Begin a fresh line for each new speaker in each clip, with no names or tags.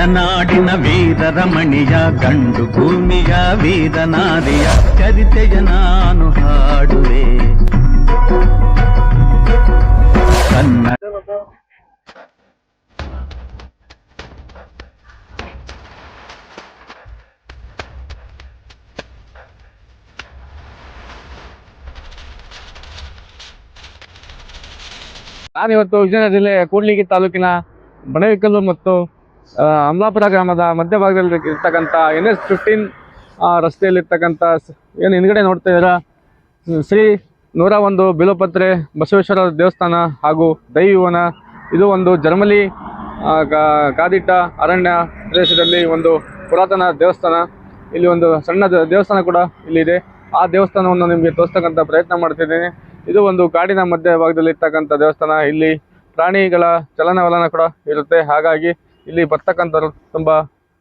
ಗಡನಾಡಿನ ವೀರರಮಣಿಯ ಗಂಡು ಭೂಮಿಯ ವೀರನಾರಿಯ ಚರಿತೆಯ ನಾನು ಹಾಡುವೆ.
ನಾನಿವತ್ತು ವಿಜಯನಗರ ಜಿಲ್ಲೆ ಕೂಡ್ಲಿಗಿ ತಾಲೂಕಿನ ಬಣವಿಕಲ್ಲು ಮತ್ತು ಅಮಲಾಪುರ ಗ್ರಾಮದ ಮಧ್ಯಭಾಗದಲ್ಲಿ ಇರ್ತಕ್ಕಂಥ ಎನ್ ಎಸ್ ಫಿಫ್ಟೀನ್ ರಸ್ತೆಯಲ್ಲಿರ್ತಕ್ಕಂಥ ಏನು ಹಿಂದ್ಗಡೆ ನೋಡ್ತಾ ಇದ್ದೀರಾ? ಶ್ರೀ ನೂರ ಒಂದು ಬಿಲೋಪತ್ರೆ ಬಸವೇಶ್ವರ ದೇವಸ್ಥಾನ ಹಾಗೂ ದೈವವನ ಇದು ಒಂದು ಜರ್ಮಲಿ ಕಾದಿಟ್ಟ ಅರಣ್ಯ ಪ್ರದೇಶದಲ್ಲಿ ಒಂದು ಪುರಾತನ ದೇವಸ್ಥಾನ. ಇಲ್ಲಿ ಒಂದು ಸಣ್ಣ ದೇವಸ್ಥಾನ ಕೂಡ ಇಲ್ಲಿದೆ ಆ ದೇವಸ್ಥಾನವನ್ನು ನಿಮಗೆ ತೋರಿಸ್ತಕ್ಕಂಥ ಪ್ರಯತ್ನ ಮಾಡ್ತಿದ್ದೇನೆ ಇದು ಒಂದು ಕಾಡಿನ ಮಧ್ಯ ಭಾಗದಲ್ಲಿ ಇರ್ತಕ್ಕಂಥ ದೇವಸ್ಥಾನ. ಇಲ್ಲಿ ಪ್ರಾಣಿಗಳ ಚಲನವಲನ ಕೂಡ ಇರುತ್ತೆ. ಹಾಗಾಗಿ ಇಲ್ಲಿ ಬರ್ತಕ್ಕಂಥವ್ರು ತುಂಬ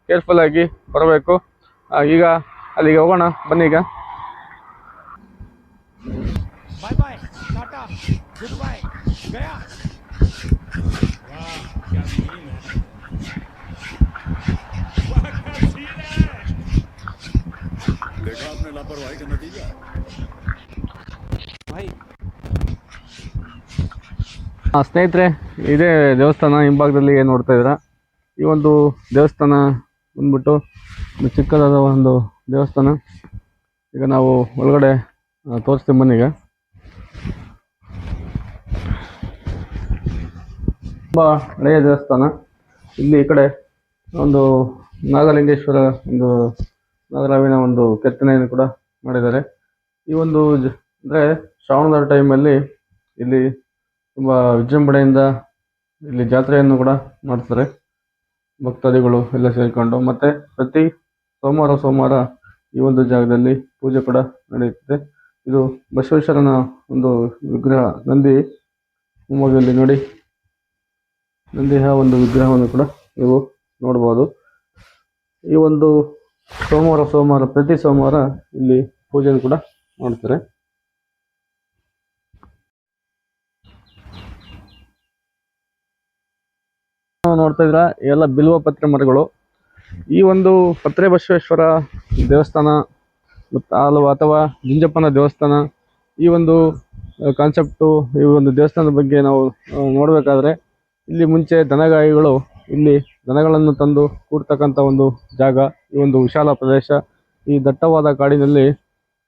ಕೇರ್ಫುಲ್ಲಾಗಿ ಬರಬೇಕು. ಈಗ ಅಲ್ಲಿಗೆ ಹೋಗೋಣ ಬನ್ನಿ ಈಗ. ಸ್ನೇಹಿತರೆ ಇದೇ ದೇವಸ್ಥಾನ ಹಿಂಭಾಗದಲ್ಲಿ ಏನು ನೋಡ್ತಾ ಇದ್ದೀರಾ? ಈ ಒಂದು ದೇವಸ್ಥಾನ ಬಂದ್ಬಿಟ್ಟು ಚಿಕ್ಕದಾದ ಒಂದು ದೇವಸ್ಥಾನ. ಈಗ ನಾವು ಒಳಗಡೆ ತೋರಿಸ್ತೀನಿ ಈಗ. ತುಂಬ ಹಳೆಯ ದೇವಸ್ಥಾನ. ಇಲ್ಲಿ ಈ ಕಡೆ ಒಂದು ನಾಗಲಿಂಗೇಶ್ವರ ಒಂದು ನಾಗರಾವಿನ ಒಂದು ಕೆತ್ತನೆಯನ್ನು ಕೂಡ ಮಾಡಿದ್ದಾರೆ. ಈ ಒಂದು ಅಂದ್ರೆ ಶ್ರಾವಣದ ಟೈಮಲ್ಲಿ ಇಲ್ಲಿ ತುಂಬ ವಿಜೃಂಭಣೆಯಿಂದ ಇಲ್ಲಿ ಜಾತ್ರೆಯನ್ನು ಕೂಡ ಮಾಡ್ತಾರೆ. ಭಕ್ತಾದಿಗಳು ಎಲ್ಲ ಸೇರಿಕೊಂಡು, ಮತ್ತೆ ಪ್ರತಿ ಸೋಮವಾರ ಸೋಮವಾರ ಈ ಒಂದು ಜಾಗದಲ್ಲಿ ಪೂಜೆ ಕೂಡ ನಡೆಯುತ್ತದೆ. ಇದು ಬಸವೇಶ್ವರನ ಒಂದು ವಿಗ್ರಹ, ನಂದಿ ಮುಂಭಾಗದಲ್ಲಿ ನೋಡಿ. ನಂದಿಯ ಒಂದು ವಿಗ್ರಹವನ್ನು ಕೂಡ ನೀವು ನೋಡ್ಬೋದು ಈ ಒಂದು ಸೋಮವಾರ ಸೋಮವಾರ, ಪ್ರತಿ ಸೋಮವಾರ ಇಲ್ಲಿ ಪೂಜೆಯನ್ನು ಕೂಡ ಮಾಡ್ತಾರೆ ನಾವು ನೋಡ್ತಾ ಇದ್ರ ಎಲ್ಲ ಬಿಲ್ವ ಪತ್ರೆ ಮರಗಳು. ಈ ಒಂದು ಪತ್ರೆ ಬಸವೇಶ್ವರ ದೇವಸ್ಥಾನ ಮತ್ತು ಅಲ್ವಾ ಅಥವಾ ಜುಂಜಪ್ಪನ ದೇವಸ್ಥಾನ ಈ ಒಂದು ಕಾನ್ಸೆಪ್ಟು ಈ ಒಂದು ದೇವಸ್ಥಾನದ ಬಗ್ಗೆ ನಾವು ನೋಡಬೇಕಾದ್ರೆ ಇಲ್ಲಿ ಮುಂಚೆ ದನಗಾಯಿಗಳು ಇಲ್ಲಿ ದನಗಳನ್ನು ತಂದು ಕೂಡ್ತಕ್ಕಂಥ ಒಂದು ಜಾಗ, ಈ ಒಂದು ವಿಶಾಲ ಪ್ರದೇಶ. ಈ ದಟ್ಟವಾದ ಕಾಡಿನಲ್ಲಿ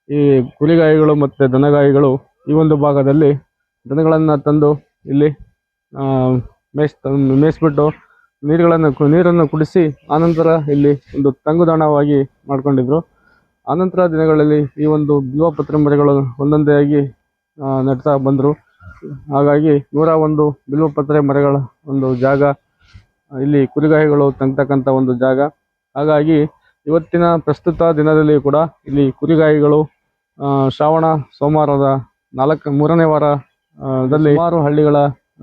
ಈ ಕುರಿಗಾಯಿಗಳು ಮತ್ತು ದನಗಾಯಿಗಳು ಈ ಒಂದು ಭಾಗದಲ್ಲಿ ದನಗಳನ್ನು ತಂದು ಇಲ್ಲಿ ಮೇಯ್ಸ್ ಮೇಯಿಸ್ಬಿಟ್ಟು ನೀರುಗಳನ್ನು ಕು- ನೀರನ್ನು ಕುಡಿಸಿ ಆನಂತರ ಇಲ್ಲಿ ಒಂದು ತಂಗುದಾಣವಾಗಿ ಮಾಡಿಕೊಂಡಿದ್ರು. ಆನಂತರ ದಿನಗಳಲ್ಲಿ ಈ ಒಂದು ಬಿಲ್ವಪತ್ರ ಮರಗಳು ಒಂದೊಂದೇ ಆಗಿ ನಡ್ತಾ ಬಂದರು. ಹಾಗಾಗಿ ನೂರ ಒಂದು ಬಿಲ್ವಪತ್ರೆ ಮರಗಳ ಒಂದು ಜಾಗ, ಇಲ್ಲಿ ಕುರಿಗಾಯಿಗಳು ತಂಗ್ತಕ್ಕಂಥ ಒಂದು ಜಾಗ. ಹಾಗಾಗಿ ಇವತ್ತಿನ ಪ್ರಸ್ತುತ ದಿನದಲ್ಲಿ ಕೂಡ ಇಲ್ಲಿ ಕುರಿಗಾಯಿಗಳು ಶ್ರಾವಣ ಸೋಮವಾರದ ನಾಲ್ಕು ಮೂರನೇ ವಾರದಲ್ಲಿ ಸುಮಾರು ಹಳ್ಳಿಗಳ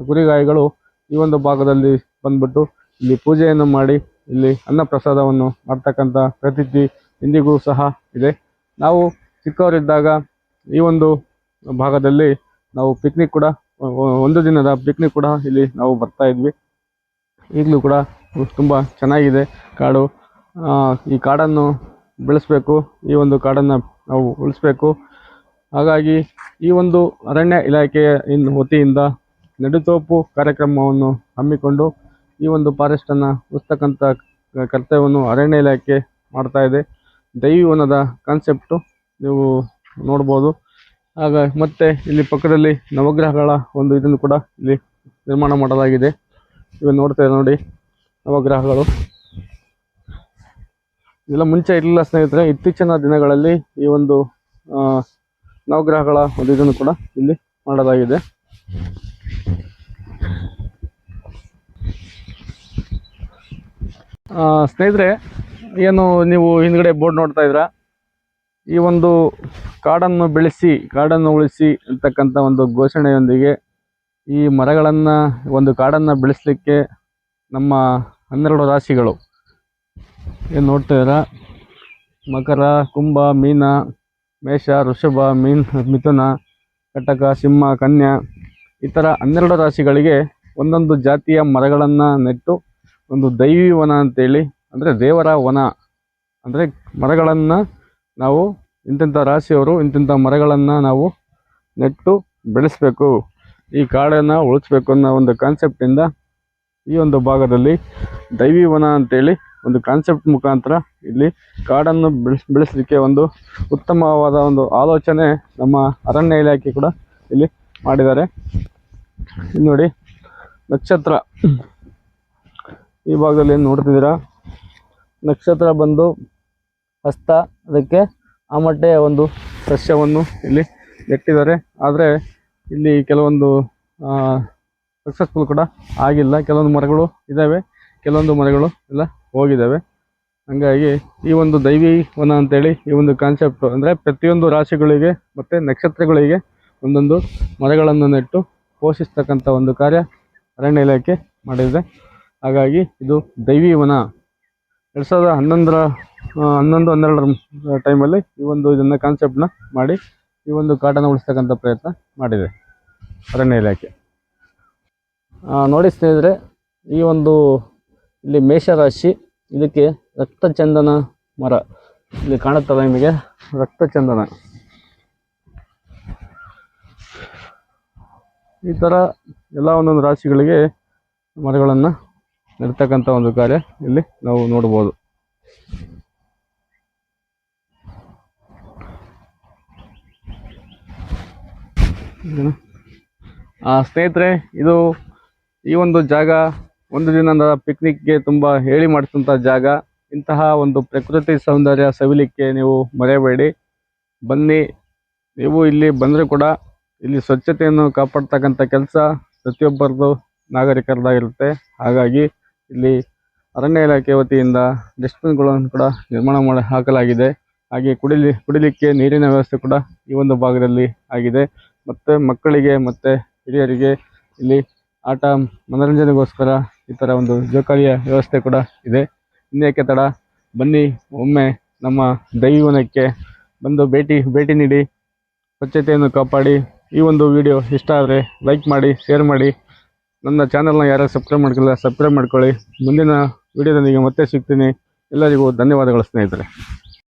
ಕುರಿಗಾಯಿಗಳು ಈ ಒಂದು ಭಾಗದಲ್ಲಿ ಬಂದ್ಬಿಟ್ಟು ಇಲ್ಲಿ ಪೂಜೆಯನ್ನು ಮಾಡಿ ಇಲ್ಲಿ ಅನ್ನ ಪ್ರಸಾದವನ್ನು ಮಾಡ್ತಕ್ಕಂಥ ಪ್ರತೀತಿ ಇಂದಿಗೂ ಸಹ ಇದೆ. ನಾವು ಚಿಕ್ಕವರಿದ್ದಾಗ ಈ ಒಂದು ಭಾಗದಲ್ಲಿ ನಾವು ಪಿಕ್ನಿಕ್ ಕೂಡ, ಒಂದು ದಿನದ ಪಿಕ್ನಿಕ್ ಕೂಡ ಇಲ್ಲಿ ನಾವು ಬರ್ತಾ ಇದ್ವಿ. ಈಗಲೂ ಕೂಡ ತುಂಬ ಚೆನ್ನಾಗಿದೆ ಕಾಡು. ಈ ಕಾಡನ್ನು ಬೆಳೆಸಬೇಕು, ಈ ಒಂದು ಕಾಡನ್ನು ನಾವು ಉಳಿಸ್ಬೇಕು. ಹಾಗಾಗಿ ಈ ಒಂದು ಅರಣ್ಯ ಇಲಾಖೆಯ ಇನ್ ವತಿಯಿಂದ ನೆಡುತೋಪು ಕಾರ್ಯಕ್ರಮವನ್ನು ಹಮ್ಮಿಕೊಂಡು ಈ ಒಂದು ಫಾರೆಸ್ಟನ್ನು ಉಳಿಸ್ತಕ್ಕಂಥ ಕರ್ತವ್ಯವನ್ನು ಅರಣ್ಯ ಇಲಾಖೆ ಮಾಡ್ತಾ ಇದೆ. ದೈವನದ ಕಾನ್ಸೆಪ್ಟು ನೀವು ನೋಡ್ಬೋದು. ಆಗ ಮತ್ತೆ ಇಲ್ಲಿ ಪಕ್ಕದಲ್ಲಿ ನವಗ್ರಹಗಳ ಒಂದು ಇದನ್ನು ಕೂಡ ಇಲ್ಲಿ ನಿರ್ಮಾಣ ಮಾಡಲಾಗಿದೆ. ಇವು ನೋಡ್ತಾ ಇದ್ದಾರೆ ನೋಡಿ ನವಗ್ರಹಗಳು. ಇದೆಲ್ಲ ಮುಂಚೆ ಇರಲಿಲ್ಲ ಸ್ನೇಹಿತರೆ, ಇತ್ತೀಚಿನ ದಿನಗಳಲ್ಲಿ ಈ ಒಂದು ನವಗ್ರಹಗಳ ಒಂದು ಇದನ್ನು ಕೂಡ ಇಲ್ಲಿ ಮಾಡಲಾಗಿದೆ. ಸ್ನೇಹಿತರೆ, ಏನು ನೀವು ಹಿಂದ್ಗಡೆ ಬೋರ್ಡ್ ನೋಡ್ತಾ ಇದ್ರ ಈ ಒಂದು ಕಾಡನ್ನು ಬೆಳೆಸಿ, ಕಾಡನ್ನು ಉಳಿಸಿ ಅಂತಕ್ಕಂಥ ಒಂದು ಘೋಷಣೆಯೊಂದಿಗೆ ಈ ಮರಗಳನ್ನು, ಒಂದು ಕಾಡನ್ನು ಬೆಳೆಸಲಿಕ್ಕೆ ನಮ್ಮ ಹನ್ನೆರಡು ರಾಶಿಗಳು. ಏನು ನೋಡ್ತಾ ಇದ್ದೀರಾ? ಮಕರ, ಕುಂಭ, ಮೀನ, ಮೇಷ ಋಷಭ ಮೀನ್, ಮಿಥುನ, ಕಟಕ, ಸಿಂಹ, ಕನ್ಯಾ ಈ ಥರ ಹನ್ನೆರಡು ರಾಶಿಗಳಿಗೆ ಒಂದೊಂದು ಜಾತಿಯ ಮರಗಳನ್ನು ನೆಟ್ಟು ಒಂದು ದೈವಿ ವನ ಅಂತೇಳಿ, ಅಂದರೆ ದೇವರ ವನ, ಅಂದರೆ ಮರಗಳನ್ನು ನಾವು ಇಂತಿಂಥ ರಾಶಿಯವರು ಇಂತಿಂಥ ಮರಗಳನ್ನು ನಾವು ನೆಟ್ಟು ಬೆಳೆಸಬೇಕು, ಈ ಕಾಡನ್ನು ಉಳಿಸ್ಬೇಕು ಅನ್ನೋ ಒಂದು ಕಾನ್ಸೆಪ್ಟಿಂದ ಈ ಒಂದು ಭಾಗದಲ್ಲಿ ದೈವಿ ವನ ಅಂತೇಳಿ ಒಂದು ಕಾನ್ಸೆಪ್ಟ್ ಮುಖಾಂತರ ಇಲ್ಲಿ ಕಾಡನ್ನು ಬೆಳೆಸ್, ಬೆಳೆಸಲಿಕ್ಕೆ ಒಂದು ಉತ್ತಮವಾದ ಒಂದು ಆಲೋಚನೆ ನಮ್ಮ ಅರಣ್ಯ ಇಲಾಖೆ ಕೂಡ ಇಲ್ಲಿ ಮಾಡಿದ್ದಾರೆ. ಇಲ್ಲಿ ನೋಡಿ, ನಕ್ಷತ್ರ. ಈ ಭಾಗದಲ್ಲಿ ಏನು ನೋಡ್ತಿದ್ದೀರಾ? ನಕ್ಷತ್ರ ಬಂದು ಹಸ್ತ, ಅದಕ್ಕೆ ಆ ಮಟ್ಟೆಯ ಒಂದು ಸಸ್ಯವನ್ನು ಇಲ್ಲಿ ನೆಟ್ಟಿದ್ದಾರೆ. ಆದರೆ ಇಲ್ಲಿ ಕೆಲವೊಂದು ಸಕ್ಸಸ್ಫುಲ್ ಕೂಡ ಆಗಿಲ್ಲ. ಕೆಲವೊಂದು ಮರಗಳು ಇದ್ದಾವೆ ಕೆಲವೊಂದು ಮರಗಳು ಎಲ್ಲ ಹೋಗಿದ್ದಾವೆ ಹಂಗಾಗಿ ಈ ಒಂದು ದೈವಿ ವನ ಅಂತೇಳಿ ಈ ಒಂದು ಕಾನ್ಸೆಪ್ಟ್ ಅಂದರೆ ಪ್ರತಿಯೊಂದು ರಾಶಿಗಳಿಗೆ ಮತ್ತು ನಕ್ಷತ್ರಗಳಿಗೆ ಒಂದೊಂದು ಮರಗಳನ್ನು ನೆಟ್ಟು ಪೋಷಿಸ್ತಕ್ಕಂಥ ಒಂದು ಕಾರ್ಯ ಅರಣ್ಯ ಇಲಾಖೆ ಮಾಡಿದೆ. ಹಾಗಾಗಿ ಇದು ದೈವಿ ವನ. ಎರಡು ಸಾವಿರದ ಹನ್ನೊಂದರ ಹನ್ನೊಂದು, ಹನ್ನೆರಡರ ಟೈಮಲ್ಲಿ ಈ ಒಂದು ಇದನ್ನು ಕಾನ್ಸೆಪ್ಟನ್ನ ಮಾಡಿ ಈ ಒಂದು ಕಾಡನ್ನ ಉಳಿಸ್ತಕ್ಕಂಥ ಪ್ರಯತ್ನ ಮಾಡಿದೆ ಅರಣ್ಯ ಇಲಾಖೆ. ನೋಡಿ ಸ್ನೇಹಿತರೆ, ಈ ಒಂದು ಇಲ್ಲಿ ಮೇಷರಾಶಿ, ಇದಕ್ಕೆ ರಕ್ತಚಂದನ ಮರ. ಇಲ್ಲಿ ಕಾಣುತ್ತಲ್ಲ ನಿಮಗೆ ರಕ್ತಚಂದನ. ಈ ಥರ ಎಲ್ಲ ಒಂದೊಂದು ರಾಶಿಗಳಿಗೆ ಮರಗಳನ್ನು ನೆಡ್ತಕ್ಕಂಥ ಒಂದು ಕಾರ್ಯ ಇಲ್ಲಿ ನಾವು ನೋಡ್ಬೋದು. ಸ್ನೇಹಿತರೆ, ಇದು ಈ ಒಂದು ಜಾಗ ಒಂದು ದಿನದ ಪಿಕ್ನಿಕ್ಗೆ ತುಂಬ ಹೇಳಿ ಮಾಡಿಸಿದಂಥ ಜಾಗ. ಇಂತಹ ಒಂದು ಪ್ರಕೃತಿ ಸೌಂದರ್ಯ ಸವಿಲಿಕ್ಕೆ ನೀವು ಮರೆಯಬೇಡಿ. ಬನ್ನಿ, ನೀವು ಇಲ್ಲಿ ಬಂದರೆ ಕೂಡ ಇಲ್ಲಿ ಸ್ವಚ್ಛತೆಯನ್ನು ಕಾಪಾಡ್ತಕ್ಕಂಥ ಕೆಲಸ ಪ್ರತಿಯೊಬ್ಬರದು ನಾಗರಿಕರದಾಗಿರುತ್ತೆ. ಹಾಗಾಗಿ ಇಲ್ಲಿ ಅರಣ್ಯ ಇಲಾಖೆ ವತಿಯಿಂದ ಡಸ್ಟ್ಬಿನ್ಗಳನ್ನು ಕೂಡ ನಿರ್ಮಾಣ ಮಾಡಿ ಹಾಕಲಾಗಿದೆ. ಹಾಗೆ ಕುಡಿಲಿ, ಕುಡಿಲಿಕ್ಕೆ ನೀರಿನ ವ್ಯವಸ್ಥೆ ಕೂಡ ಈ ಒಂದು ಭಾಗದಲ್ಲಿ ಆಗಿದೆ. ಮತ್ತು ಮಕ್ಕಳಿಗೆ ಮತ್ತು ಹಿರಿಯರಿಗೆ ಇಲ್ಲಿ ಆಟ, ಮನೋರಂಜನೆಗೋಸ್ಕರ ಈ ಥರ ಒಂದು ಜೋಕಾಲಿಯ ವ್ಯವಸ್ಥೆ ಕೂಡ ಇದೆ. ಇನ್ನೇಕೆ ತಡ? ಬನ್ನಿ, ಒಮ್ಮೆ ನಮ್ಮ ದೈವನಕ್ಕೆ ಬಂದು ಭೇಟಿ ಭೇಟಿ ನೀಡಿ ಸ್ವಚ್ಛತೆಯನ್ನು ಕಾಪಾಡಿ ಈ ಒಂದು ವಿಡಿಯೋ ಇಷ್ಟ ಆದರೆ ಲೈಕ್ ಮಾಡಿ ಶೇರ್ ಮಾಡಿ. ನನ್ನ ಚಾನಲ್ನ ಯಾರು ಸಬ್ಸ್ಕ್ರೈಬ್ ಮಾಡ್ಕೊಳ್ಳಿ ಸಬ್ಸ್ಕ್ರೈಬ್ ಮಾಡ್ಕೊಳ್ಳಿ. ಮುಂದಿನ ವಿಡಿಯೋದೊಂದಿಗೆ ಮತ್ತೆ ಸಿಗ್ತೀನಿ. ಎಲ್ಲರಿಗೂ ಧನ್ಯವಾದಗಳು ಸ್ನೇಹಿತರೆ.